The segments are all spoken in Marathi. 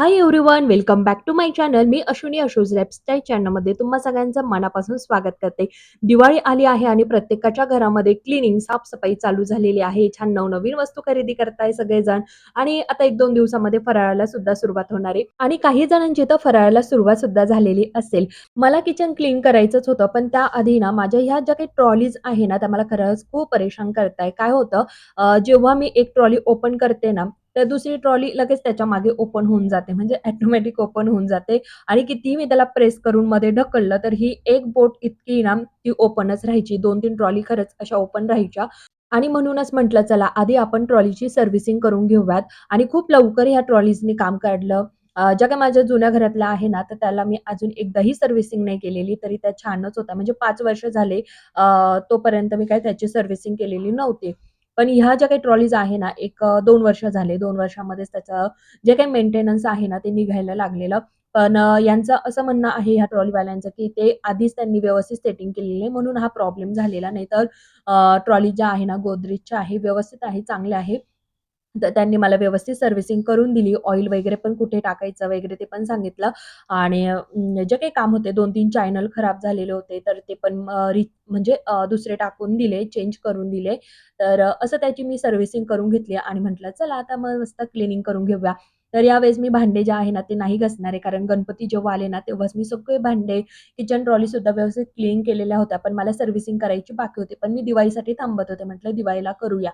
Hi everyone welcome back to my channel me Ashwini Ashoj lifestyle चॅनलमध्ये तुम्हा सगळ्यांचं मनापासून स्वागत करते. दिवाळी आली आहे आणि प्रत्येकाच्या घरामध्ये क्लिनिंग साफसफाई चालू झालेली आहे. छान नवनवीन वस्तू खरेदी करताय सगळेजण. आणि आता एक दोन दिवसामध्ये फराळाला सुद्धा सुरुवात होणार आहे. आणि काही जणांची तर फराळाला सुरुवात सुद्धा झालेली असेल. मला किचन क्लीन करायचंच होतं पण त्याआधी ना माझ्या ह्या ज्या काही ट्रॉलीज आहे ना त्या मला खरंच खूप परेशान करताय. काय होतं जेव्हा मी एक ट्रॉली ओपन करते ना तर दुसरी ट्रॉली लगेच त्याच्यामागे ओपन होऊन जाते. म्हणजे ऍटोमॅटिक ओपन होऊन जाते. आणि कितीही मी त्याला प्रेस करून मध्ये ढकललं तर ही एक बोट इतकी ना ती ओपनच राहायची. दोन तीन ट्रॉली खरंच अशा ओपन राहायच्या. आणि म्हणूनच म्हटलं चला आधी आपण ट्रॉलीची सर्व्हिसिंग करून घेऊयात. आणि खूप लवकर ह्या ट्रॉलीजनी काम काढलं. ज्या काय माझ्या जुन्या घरातल्या आहे ना तर त्याला मी अजून एकदाही सर्व्हिसिंग नाही केलेली तरी त्या छानच होता. म्हणजे पाच वर्ष झाले तोपर्यंत मी काय त्याची सर्व्हिसिंग केलेली नव्हती. पण ह्या ज्या काही ट्रॉलीज आहे ना एक दोन वर्ष झाले. दोन वर्षामध्येच त्याचं जे काही मेंटेनन्स आहे ना, ते निघायला लागलेलं. पण यांचं असं म्हणणं आहे ह्या ट्रॉलीवाल्यांचं, की ते आधीच त्यांनी व्यवस्थित सेटिंग केलेली आहे म्हणून हा प्रॉब्लेम झालेला. नाहीतर तर ट्रॉली ज्या आहे ना, गोदरेजच्या आहे, व्यवस्थित आहे, चांगल्या आहे. तर त्यांनी मला व्यवस्थित सर्व्हिसिंग करून दिली. ऑइल वगैरे पण कुठे टाकायचं वगैरे ते पण सांगितलं आणि जे काही काम होते 2-3 चॅनल खराब झालेले होते, तर ते पण रि म्हणजे दुसरे टाकून दिले, चेंज करून दिले. तर असं त्याची मी सर्व्हिसिंग करून घेतली आणि म्हटलं चला आता मग मस्त क्लिनिंग करून घेऊया. तर यावेळेस मी भांडे जे आहे ना, ते नाही घासणार आहे. कारण गणपती जेव्हा आले ना, तेव्हाच मी सगळे भांडे, किचन ट्रॉलीसुद्धा व्यवस्थित क्लीन केलेल्या होत्या. पण मला सर्व्हिसिंग करायची बाकी होती. पण मी दिवाळीसाठी थांबत होते. म्हटलं दिवाळीला करूया.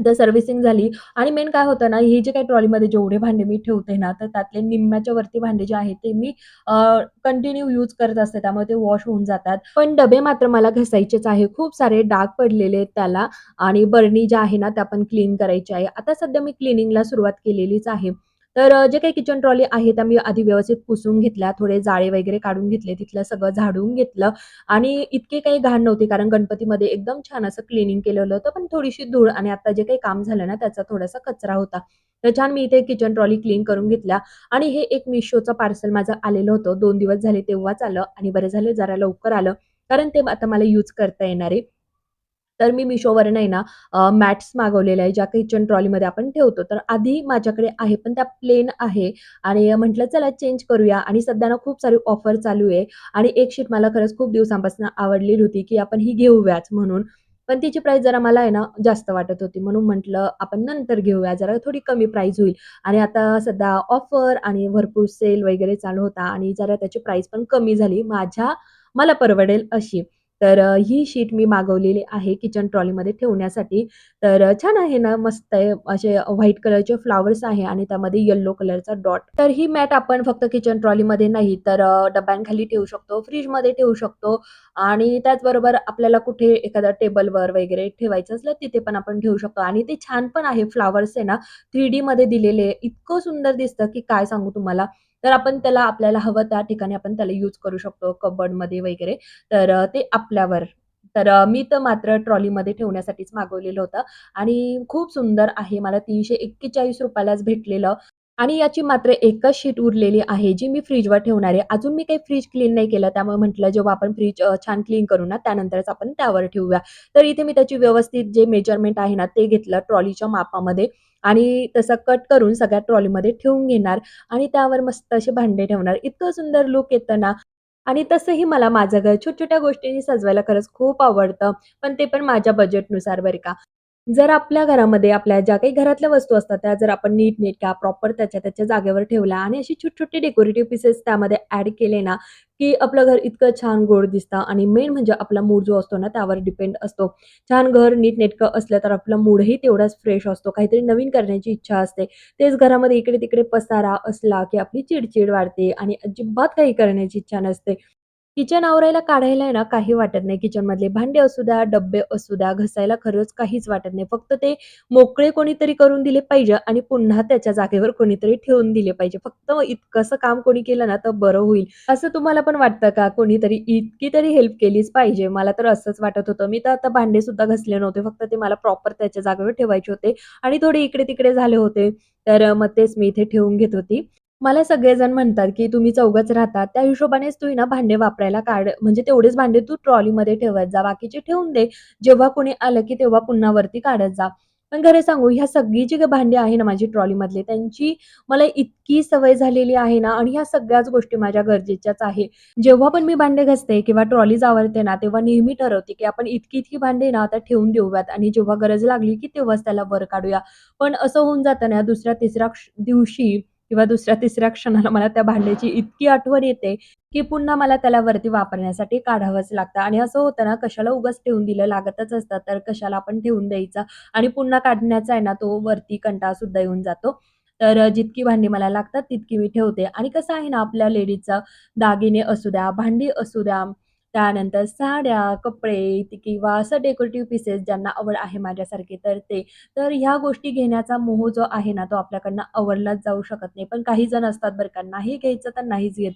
तर सर्व्हिसिंग झाली आणि मेन काय होतं ना, हे जे काही ट्रॉलीमध्ये जेवढे भांडे मी ठेवते ना, तर त्यातले निम्म्याच्या वरती भांडे जे आहेत ते मी कंटिन्यू यूज करत असते. त्यामुळे ते वॉश होऊन जातात. पण डबे मात्र मला घसायचेच आहे. खूप सारे डाग पडलेले आहेत त्याला आणि बरणी ज्या आहे ना, त्या पण क्लीन करायच्या आहे. आता सध्या मी क्लीनिंगला सुरुवात केलेलीच आहे. तर जे काही किचन ट्रॉली आहे त्या मी आधी व्यवस्थित पुसून घेतल्या. थोडे जाळे वगैरे काढून घेतले. तिथलं सगळं झाडून घेतलं आणि इतके काही घाण नव्हती कारण गणपतीमध्ये एकदम छान असं क्लीनिंग केलेलं होतं. पण थोडीशी धूळ आणि आता जे काही काम झालं ना, त्याचा थोडासा कचरा होता. तर छान मी इथे किचन ट्रॉली क्लीन करून घेतल्या आणि हे एक मिशोचं पार्सल माझं आलेलं होतं. दोन दिवस झाले तेव्हाच आलं आणि बरं झालं जरा लवकर आलं. कारण ते आता मला यूज करता येणार आहे. तर मी मिशोवरनं आहे ना मॅट्स मागवलेल्या आहे, ज्या किचन ट्रॉलीमध्ये आपण ठेवतो. तर आधी माझ्याकडे आहे, पण त्या प्लेन आहे आणि म्हटलं चला चेंज करूया आणि सध्या ना खूप सारी ऑफर चालू आहे आणि एक शीट मला खरंच खूप दिवसांपासून आवडलेली होती, की आपण ही घेऊयाच म्हणून. पण तिची प्राईस जरा मला आहे ना जास्त वाटत होती. म्हणून म्हटलं आपण नंतर घेऊया, जरा थोडी कमी प्राईस होईल आणि आता सध्या ऑफर आणि भरपूर सेल वगैरे चालू होता आणि जरा त्याची प्राईस पण कमी झाली. माझ्या मला परवडेल अशी. तर ही शीट मी मागवलेली आहे किचन ट्रॉलीमध्ये ठेवण्यासाठी. तर छान आहे ना, मस्त आहे. असे व्हाईट कलरचे फ्लॉवर्स आहे आणि त्यामध्ये येल्लो कलरचा डॉट. तर ही मॅट आपण फक्त किचन ट्रॉलीमध्ये नाही तर डब्यांखाली ठेवू शकतो, फ्रीजमध्ये ठेवू शकतो आणि त्याचबरोबर आपल्याला कुठे एखाद्या टेबलवर वगैरे ठेवायचं असलं, तिथे पण आपण ठेवू शकतो आणि ते छान पण आहे. फ्लॉवर्स आहे ना 3Dमध्ये दिलेले इतकं सुंदर दिसतं, की काय सांगू तुम्हाला. तर आपण त्याला आपल्याला हवं त्या ठिकाणी आपण त्याला यूज करू शकतो कबर्डमध्ये वगैरे. तर ते आपल्यावर. तर मी तर मात्र ट्रॉलीमध्ये ठेवण्यासाठीच मागवलेलं होतं आणि खूप सुंदर आहे. मला तीनशे एक्केचाळीस रुपयालाच भेटलेलं आणि याची मात्र एकच शीट उरलेली आहे, जी मी फ्रीजवर ठेवणार आहे. अजून मी काही फ्रीज क्लीन नाही केलं, त्यामुळे म्हटलं जेव्हा आपण फ्रीज छान क्लीन करू ना, त्यानंतरच आपण त्यावर ठेवूया. तर इथे मी त्याची व्यवस्थित जे मेजरमेंट आहे ना, ते घेतलं ट्रॉलीच्या मापामध्ये आणि तसं कट करून सगळ्या ट्रॉलीमध्ये ठेवून घेणार आणि त्यावर मस्त असे भांडे ठेवणार. इतकं सुंदर लूक येतं ना आणि तसंही मला माझं घर छोट्या-छोट्या गोष्टींनी सजवायला खरंच खूप आवडतं. पण ते पण माझ्या बजेटनुसार बरं का. जर आपल्या घरामध्ये आपल्या ज्या काही घरातल्या वस्तू असतात, त्या जर आपण नीटनेटक्या प्रॉपर त्याच्या त्याच्या जागेवर ठेवल्या आणि अशी छोटे डेकोरेटिव्ह पीसेस त्यामध्ये ॲड केले ना, की आपलं घर इतकं छान गोड दिसतं आणि मेन म्हणजे आपला मूड जो असतो ना, त्यावर डिपेंड असतो. छान घर नीटनेटकं असलं तर आपला मूडही तेवढाच फ्रेश असतो. काहीतरी नवीन करण्याची इच्छा असते. तेच घरामध्ये इकडे-तिकडे पसारा असला, की आपली चिडचिड वाढते आणि अजिबात काही करण्याची इच्छा नसते. किचन आवरायला काढायला आहे ना, काही वाटत नाही. किचनमधले भांडे असू द्या, डब्बे असू द्या, घसायला खरंच काहीच वाटत नाही. फक्त ते मोकळे कोणीतरी करून दिले पाहिजे आणि पुन्हा त्याच्या जागेवर कोणीतरी ठेवून दिले पाहिजे. फक्त इतकंसं काम कोणी केलं ना, तर बरं होईल. असं तुम्हाला पण वाटतं का? कोणीतरी इतकी तरी हेल्प केलीच पाहिजे. मला तर असंच वाटत होतं. मी तर आता भांडे सुद्धा घासले नव्हते. फक्त ते मला प्रॉपर त्याच्या जागेवर ठेवायचे होते आणि थोडे इकडे-तिकडे झाले होते. तर मग तेच मी इथे ठेवून घेत होती. मला सगळेजण म्हणतात, की "तुम्ही चौघच राहतात, त्या हिशोबानेच तू ना भांडे वापरायला काढ. म्हणजे तेवढेच भांडे तू ट्रॉलीमध्ये ठेवत जा. बाकीचे ठेवून दे. जेव्हा कोणी आलं, की तेव्हा पुन्हा वरती काढत जा." पण खरं सांगू ह्या सगळी जी भांडे भांडी आहे ना माझी ट्रॉलीमधले त्यांची मला इतकी सवय झालेली आहे ना आणि ह्या सगळ्याच गोष्टी माझ्या गरजेच्याच आहे. जेव्हा पण मी भांडे घासते किंवा ट्रॉली जावरते ना, तेव्हा नेहमी ठरवते, की आपण इतकी-इतकी भांडी ना आता ठेवून देऊयात आणि जेव्हा गरज लागली, की तेव्हाच त्याला वर काढूया. पण असं होऊन जातं ना दुसऱ्या-तिसऱ्या दिवशी किंवा दुसऱ्या-तिसऱ्या क्षणाला मला त्या भांड्याची इतकी आठवण येते, की पुन्हा मला त्याला वरती वापरण्यासाठी काढावंच लागतं. आणि असं होतं ना कशाला उगाच ठेवून दिलं, लागतच असतं. तर कशाला आपण ठेवून द्यायचं? आणि पुन्हा काढण्याचा आहे ना तो वरती कंटाळा सुद्धा येऊन जातो. तर जितकी भांडी मला लागतात तितकी मी ठेवते. आणि कसं आहे ना आपल्या लेडीजचं दागिने असू द्या, भांडी असू द्या, त्यानंतर साड्या, कपडे किंवा असं डेकोरेटिव्ह पीसेस ज्यांना आवड आहे माझ्यासारखे तर ते. तर ह्या गोष्टी घेण्याचा मोह जो आहे ना, तो आपल्याकडनं आवरलाच जाऊ शकत नाही. पण काही जण असतात बरं का, नाही घ्यायचं तर नाहीच घेत.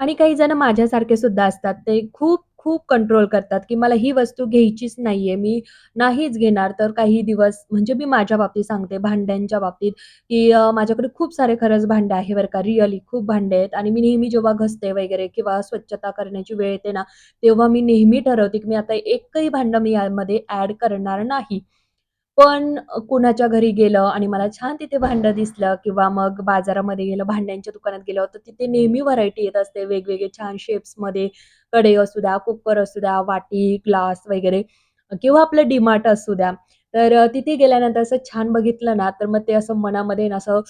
आणि काही जण माझ्यासारखे सुद्धा असतात. ते खूप खूप कंट्रोल करतात, की मला ही वस्तू घ्यायचीच नाहीये. मी नाहीच घेणार. तर काही दिवस म्हणजे मी माझ्या बाबतीत सांगते भांड्यांच्या बाबतीत, की माझ्याकडे खूप सारे खरंच भांडे आहे बरं का. रिअली खूप भांडे आहेत आणि मी नेहमी जेव्हा घसते वगैरे किंवा स्वच्छता करण्याची वेळ येते ना, तेव्हा मी नेहमी ठरवते, की मी आता एकही भांडं मी यामध्ये ॲड करणार नाही. पण कुणाच्या घरी गेलं आणि मला छान तिथे भांडं दिसलं किंवा मग बाजारामध्ये गेलं, भांड्यांच्या दुकानात गेलं, तर तिथे नेहमी व्हरायटी येत असते वेगवेगळे छान शेप्समध्ये. कढई असू द्या, कुकर असू द्या, वाटी, ग्लास वगैरे किंवा आपलं डी-मार्ट असू द्या. तर तिथे गेल्यानंतर असं छान बघितलं ना, तर मग ते असं मनामध्ये ना असं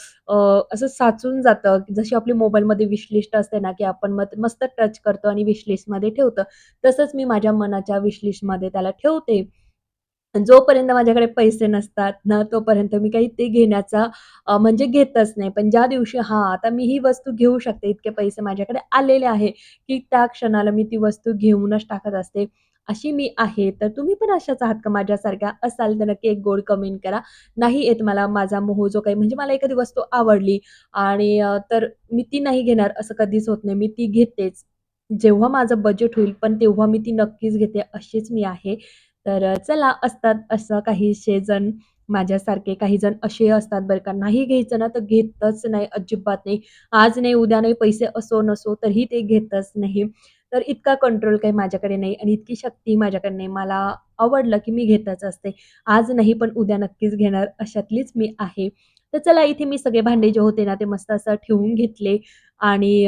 असं साचून जातं. जशी आपली मोबाईलमध्ये विशलिस्ट असते ना, की आपण मग मस्त टच करतो आणि विशलिस्टमध्ये ठेवतो. तसंच मी माझ्या मनाच्या विशलिस्टमध्ये त्याला ठेवते. जोपर्यंत माझ्याकडे पैसे नसतात ना, तोपर्यंत मी काही ते घेण्याचा म्हणजे घेतच नाही. पण ज्या दिवशी हा आता मी ही वस्तू घेऊ शकते, इतके पैसे माझ्याकडे आलेले आहे, की त्या क्षणाला मी ती वस्तू घेऊनच टाकत असते. अशी मी आहे. तर तुम्ही पण अशाच आहात का माझ्यासारख्या? असाल तर नक्की एक गोड कमेंट करा. नाही येत मला माझा मोह जो काही म्हणजे मला एखादी वस्तू आवडली आणि तर मी ती नाही घेणार असं कधीच होत नाही. मी ती घेतेच. जेव्हा माझं बजेट होईल, पण तेव्हा मी ती नक्कीच घेते, अशीच मी आहे. तर चला असतात असं काहीसे जण माझ्यासारखे. काही जण असे असतात बरं का, नाही घ्यायचं ना, तर घेतच नाही, अजिबात नाही. आज नाही, उद्या नाही, पैसे असो नसो, तरीही ते घेतच नाही. तर इतका कंट्रोल काही माझ्याकडे नाही आणि इतकी शक्ती माझ्याकडे नाही. मला आवडलं, की मी घेतच असते. आज नाही, पण उद्या नक्कीच घेणार, अशातलीच मी आहे. तर चला इथे मी सगळे भांडे जे होते ना, ते मस्त असं ठेवून घेतले आणि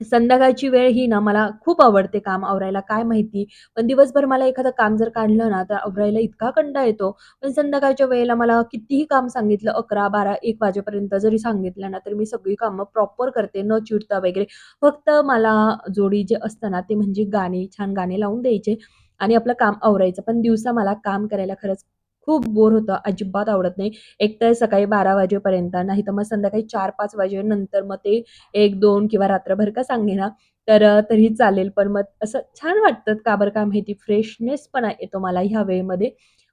संध्याकाळची वेळ ही ना मला खूप आवडते काम आवरायला, काय माहिती? पण दिवसभर मला एखादं काम जर काढलं ना, तर आवरायला इतका कंटाळा येतो. पण संध्याकाळच्या वेळेला मला कितीही काम सांगितलं 11, 12, 1 वाजेपर्यंत जरी सांगितलं ना, तर मी सगळी कामं प्रॉपर करते, न चिडता वगैरे. फक्त मला जोडी जे असतं ना, ते म्हणजे गाणे छान गाणे लावून द्यायचे आणि आपलं काम आवरायचं. पण दिवसा मला काम करायला खरंच खूप बोर होतं, अजिबात आवडत नाही. एकतर सकाळी 12 वाजेपर्यंत, नाही तर मग संध्याकाळी 4-5 वाजेनंतर मग ते 1-2 किंवा रात्रभर का सांगेना, तर तरी चालेल. पण मग असं छान वाटतं, का बरं का माहिती फ्रेशनेसपणा येतो मला ह्या वेळेमध्ये.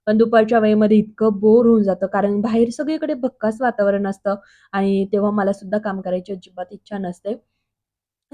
पण दुपारच्या वेळेमध्ये इतकं बोर होऊन जातं, कारण बाहेर सगळीकडे भक्कास वातावरण असतं आणि तेव्हा मला सुद्धा काम करायची अजिबात इच्छा नसते.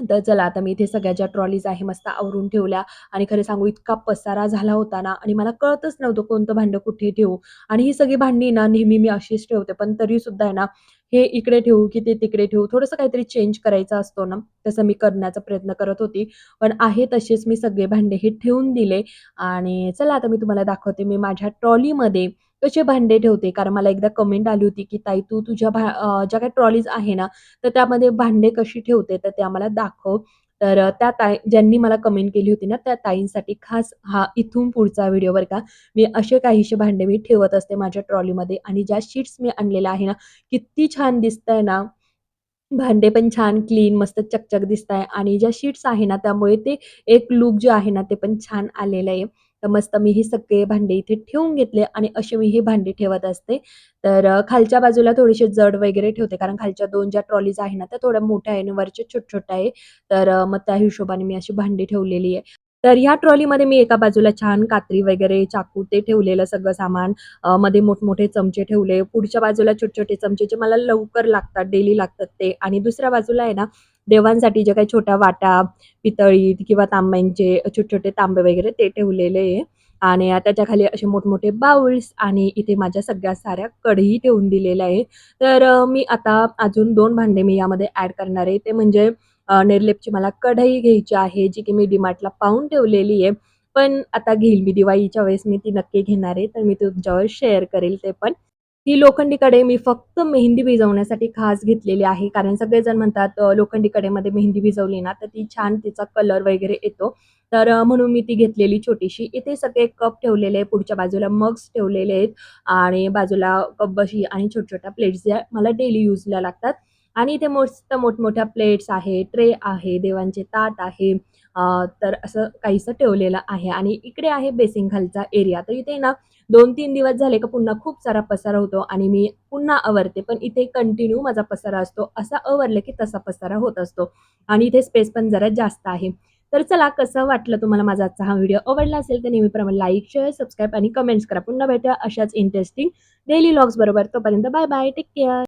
तर चला आता मी इथे सगळ्या ज्या ट्रॉलीज आहे मस्त आवरून ठेवल्या आणि खरं सांगू इतका पसारा झाला होता ना आणि मला कळतच नव्हतं कोणतं भांडं कुठे ठेवू आणि ही सगळी भांडी ना नेहमी मी अशीच ठेवते. पण तरीसुद्धा आहे ना, हे इकडे ठेवू की ते तिकडे ठेवू, थोडंसं काहीतरी चेंज करायचा असतो ना, तसं मी करण्याचा प्रयत्न करत होती. पण आहे तसेच मी सगळे भांडे हे ठेवून दिले आणि चला आता मी तुम्हाला दाखवते मी माझ्या ट्रॉलीमध्ये कसे भांडे ठेवते. कारण मला एकदा कमेंट आली होती, की "ताई तू तुझ्या भा ज्या काही ट्रॉलीज आहे ना, तर त्यामध्ये भांडे कशी ठेवते तर ते आम्हाला दाखव." तर त्या ताई ज्यांनी मला कमेंट केली होती ना, त्या ताईंसाठी खास हा इथून पुढचा व्हिडिओ बरं का. मी असे काहीसे भांडे मी ठेवत असते माझ्या ट्रॉलीमध्ये आणि ज्या शीट्स मी आणलेल्या आहे ना, किती छान दिसत आहे ना. भांडे पण छान क्लीन मस्त चकचक दिसत आहे आणि ज्या शीट्स आहे ना, त्यामुळे ते एक लुक जे आहे ना, ते पण छान आलेलं आहे. तर मस्त मी हे सगळे भांडे इथे ठेवून घेतले आणि असे मी हे भांडे ठेवत असते. तर खालच्या बाजूला थोडेसे जड वगैरे ठेवते, कारण खालच्या दोन ज्या ट्रॉलीज आहे ना, त्या थोड्या मोठ्या आहे आणि वरच्या छोट छोट आहे. तर मग त्या हिशोबाने मी अशी भांडी ठेवलेली आहे. तर ह्या ट्रॉलीमध्ये मी एका बाजूला छान कात्री वगैरे, चाकू ते ठेवलेलं सगळं सामान. मध्ये मोठमोठे चमचे ठेवले. पुढच्या बाजूला छोटे-छोटे चमचे जे मला लवकर लागतात, डेली लागतात ते आणि दुसऱ्या बाजूला आहे ना, देवांसाठी जे काही छोट्या वाटा पितळी किंवा तांब्यांचे छोटे-छोटे तांबे वगैरे ते ठेवलेले आहे आणि त्याच्याखाली असे मोठमोठे बाउल्स आणि इथे माझ्या सगळ्या साऱ्या कढई ठेवून दिलेल्या आहे. तर मी आता अजून दोन भांडे मी यामध्ये ॲड करणार आहे. ते म्हणजे नेरलेपची निर्लेपची मला कढई घ्यायची आहे, जी की मी डी-मार्टला पाहून ठेवलेली आहे पण आता घेईल मी दिवाळीच्या वेळेस मी ती नक्की घेणार आहे तर मी तुमच्यावर शेअर करेल ते पण ती लोखंडी कडे मी फक्त मेहंदी भिजवण्यासाठी खास घेतलेली आहे. कारण सगळेजण म्हणतात लोखंडी कडेमध्ये मेहंदी भिजवली ना तर ती छान तिचा कलर वगैरे येतो. तर म्हणून मी ती घेतलेली छोटीशी. इथे सगळे कप ठेवलेले आहे पुढच्या बाजूला मग्स ठेवलेले आहेत आणि बाजूला कपबशी आणि छोट्या छोट्या प्लेट्स ज्या मला डेली यूजला लागतात. आणि इथे मस्त मोठमोठ्या प्लेट्स आहे ट्रे आहे देवांचे ताट आहे. तर असं काहीसं ठेवलेलं आहे. आणि इकडे आहे बेसिंग खालचा एरिया तर इथे ना दोन तीन दिवस झाले का पुन्हा खूप सारा पसारा होतो आणि मी पुन्हा आवरते. पण इथे कंटिन्यू माझा पसारा असतो. असा आवरलं की तसा पसारा होत असतो. आणि इथे स्पेस पण जरा जास्त आहे. तर चला कसं वाटलं तुम्हाला माझा आजचा हा व्हिडिओ आवडला असेल तर नेहमीप्रमाणे लाईक शेअर सबस्क्राईब आणि कमेंट्स करा. पुन्हा भेटूया अशाच इंटरेस्टिंग डेली लॉग्स बरोबर. तोपर्यंत बाय बाय टेक केअर